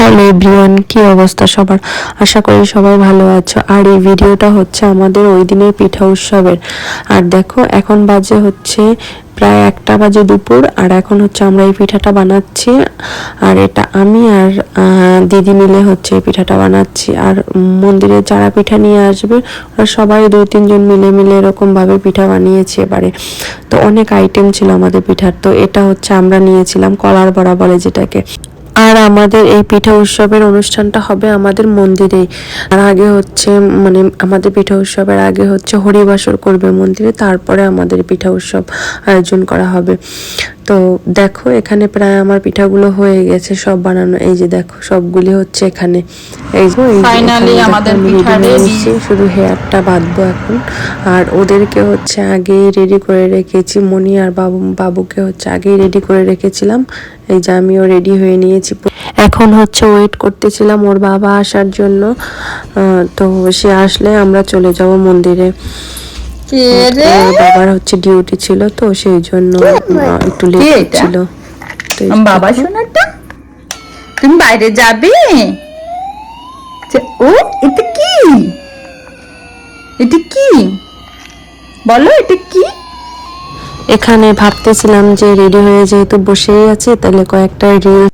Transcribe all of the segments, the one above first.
Hello everyone, কি অবস্থা সবার? আশা করি সবাই ভালো আছো। আর এই ভিডিওটা হচ্ছে আমাদের ওই দিনের পিঠা উৎসবের। আর দেখো, এখন বাজে হচ্ছে প্রায় একটা বাজে দুপুর, আর এখন হচ্ছে আমরা এই পিঠাটা বানাচ্ছি। আর এটা আমি আর দিদি মিলে হচ্ছে এই পিঠাটা বানাচ্ছি। আর মন্দিরে যারা পিঠা নিয়ে আসবে, ওরা সবাই দুই তিনজন মিলে মিলে এরকমভাবে পিঠা বানিয়েছে এবারে। তো অনেক আইটেম ছিল আমাদের পিঠার। তো এটা হচ্ছে আমরা নিয়েছিলাম কলার বড়া বলে যেটাকে আমাদের এই পিঠা উৎসবের অনুষ্ঠানটা হবে আমাদের মন্দিরে আর আগে হচ্ছে মানে আমাদের পিঠা উৎসবের আগে হচ্ছে হরিবাসর করবে মন্দিরে তারপরে আমাদের পিঠা উৎসব আয়োজন করা হবে। তো দেখো এখানে প্রায় আমার পিঠাগুলো হয়ে গেছে সব বানানো। এই যে দেখো সবগুলি হচ্ছে এখানে। এই দেখো আমাদের পিঠা। এসেছি, শুধু হেয়ারটা বাঁধবো এখন। আর ওদেরকে হচ্ছে আগেই রেডি করে রেখেছি মনি আর বাবু বাবুকে হচ্ছে আগেই রেডি করে রেখেছিলাম। এই যে আমিও রেডি হয়ে নিয়েছি। এখন হচ্ছে ওয়েট করতেছিলাম ওর বাবা আসার জন্য। তো সে আসলে আমরা চলে যাব মন্দিরে। বাবার হচ্ছে ডিউটি ছিল তো সেই জন্য একটু লেট? ছিল। বাবা শোনাটা তুমি বাইরে যাবে? ও এটা কি? এটা কি? বলো এটা কি? এখানে ভাবতেছিলাম যে রেডি হয়ে যেহেতু বসেই আছে তাহলে কয়েকটা রিল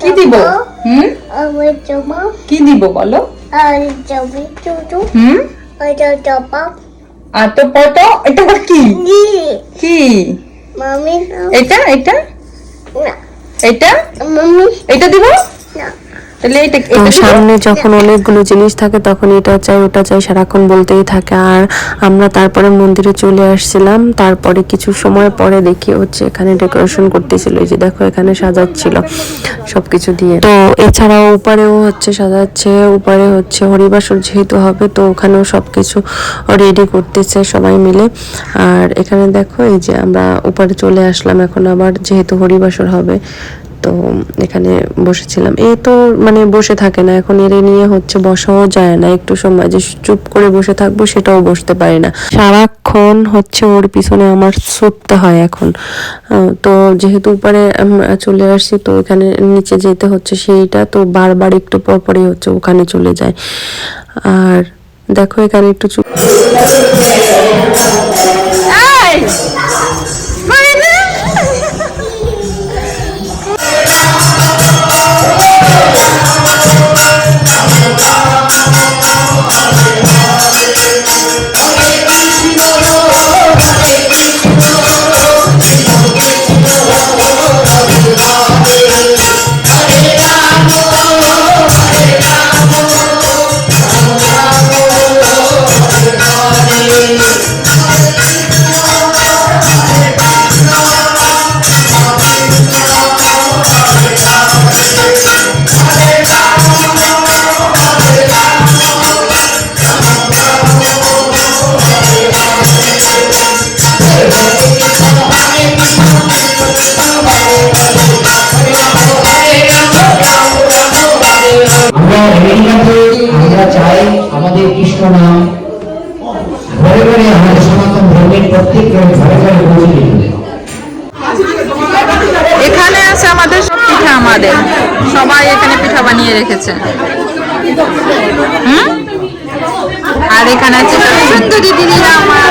কি দিব? হুম? আমার জামা কি দিব বলো? আর জামা চুটু হুম? আর তো পট এটা কি? কি? মামি এটা এটা? না। এটা? মামি এটা দিব? না। তাহলে এটা? সামনে যখন অনেকগুলো জিনিস থাকে তখন এটা চাই ওটা চাই সারাক্ষণ বলতেই থাকে। আর আমরা তারপরে মন্দিরে চলে আসছিলাম। তারপরে কিছু সময় পরে দেখি হচ্ছে এখানে ডেকোরেশন করতেছিল। এই যে দেখো এখানে সাজাচ্ছিল সবকিছু দিয়ে। তো এছাড়াও উপরেও হচ্ছে সাজাচ্ছে। উপরে হচ্ছে হরিবাসর যেহেতু হবে তো ওখানেও সবকিছু রেডি করতেছে সবাই মিলে। আর এখানে দেখো এই যে আমরা উপরে চলে আসলাম। এখন আবার যেহেতু হরিবাসর হবে তো এখানে বসেছিলাম। এই তো মানে বসে থাকে না, এখন এর নিয়ে হচ্ছে বসাও যায় না। একটু সময় যে চুপ করে বসে থাকব সেটাও বসতে পারি না। সারাক্ষণ হচ্ছে ওর পিছনে আমার ছুটতে হয় এখন। তো যেহেতু উপরে চলে আসছি, তো এখানে নিচে যেতে হচ্ছে সেইটা, তো বারবার একটু পরপরই হচ্ছে ওখানে চলে যায়। আর দেখো এখানে একটু চুপ আমাদের কৃষ্ণ নাম। ঘরে ঘরে আমাদের সনাতন ধর্মের প্রত্যেক ঘরে ঘরে পৌঁছে এখানে আছে আমাদের সব পিঠা আমাদের। সবাই এখানে পিঠা বানিয়ে রেখেছে। হুম? আর এখানে আছে সুন্দরী দিদিরা আমার?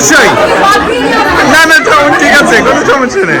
অবশ্যই। না না ঠিক আছে কোনো সমস্যা নেই।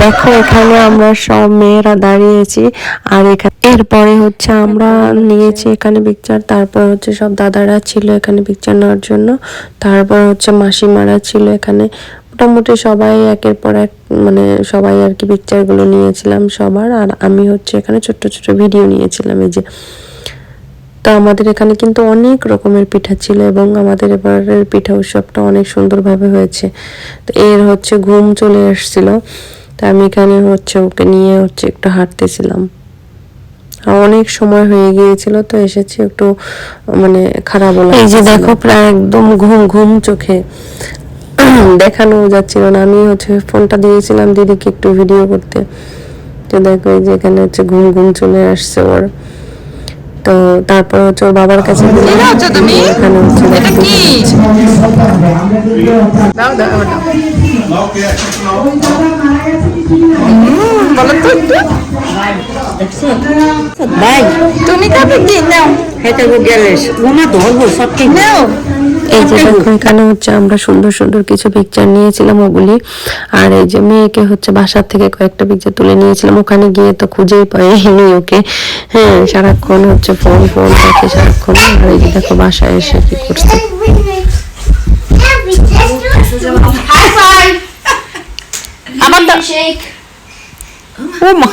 দেখো, এখানে আমরা সব মেয়েরা দাঁড়িয়েছি, আর এখানে এরপরে হচ্ছে আমরা নিয়েছি এখানে পিকচার তারপর হচ্ছে সব দাদারা ছিল এখানে পিকচার নেওয়ার জন্য, তারপর হচ্ছে মাসিমারা ছিল এখানে। মোটামুটি সবাই একের পর এক মানে সবাই আর কি পিকচারগুলো নিয়েছিলাম সবার, আর আমি হচ্ছে এখানে ছোট্ট ছোট্ট ভিডিও নিয়েছিলাম এই যে। তো আমাদের এখানে কিন্তু অনেক রকমের পিঠা ছিল এবং আমাদের এবারের পিঠা উৎসবটা অনেক সুন্দরভাবে হয়েছে। তো এর হচ্ছে ঘুম চলে এসেছিল। তা আমি এখানে হচ্ছে ওকে নিয়ে হচ্ছে একটু হাঁটতেছিলাম। অনেক সময় হয়ে গিয়েছিল তো এসেছি একটু মানে খারাপও এই যে দেখো প্রায় একদম ঘুম ঘুম চোখে। দেখানো যাচ্ছিল না। আমি হচ্ছে ফোনটা দিয়েছিলাম দিদিকে একটু ভিডিও করতে। তো দেখো এই যে এখানে হচ্ছে ঘুম ঘুম চলে আসছে ওর। তো তারপর হচ্ছে ওর বাবার কাছে কি তুমি? এখানে হচ্ছে এটা কি? দাও দাও দাও বলো তো একটু। তুমি খাবে কি? নাও নাও। এই যে দেখো এখানে হচ্ছে আমরা সুন্দর সুন্দর কিছু পিকচার নিয়েছিলাম ওগুলি আর এই যে মেয়েকে হচ্ছে বাসার থেকে কয়েকটা পিকচার তুলে নিয়েছিলাম ওখানে গিয়ে তো খুঁজেই পাইনি ওকে। হ্যাঁ সারাক্ষণ হচ্ছে ফোন ফোন দেখে সারাক্ষণ আর এই যে দেখো বাসায় এসে কি করছে। আমার দাও ও মা।